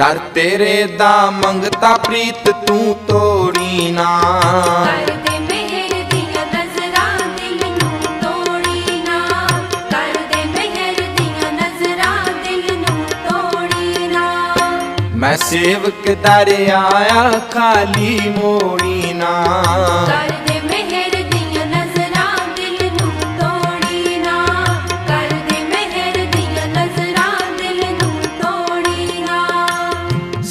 ਦਰ ਤੇਰੇ ਦਾ ਮੰਗਤਾ ਪ੍ਰੀਤ ਤੂੰ ਤੋੜੀ ਨਾ। ਕਰਦੇ ਮਿਹਰ ਦੀਆਂ ਨਜ਼ਰਾਂ ਦਿਲ ਨੂੰ ਤੋੜੀ ਨਾ। ਕਰਦੇ ਮਿਹਰ ਦੀਆਂ ਨਜ਼ਰਾਂ ਦਿਲ ਨੂੰ ਤੋੜੀ ਨਾ। ਮੈਂ ਸੇਵਕ ਦਰ ਆਇਆ ਖਾਲੀ ਮੋੜੀ ਨਾ। ਕਰਦੇ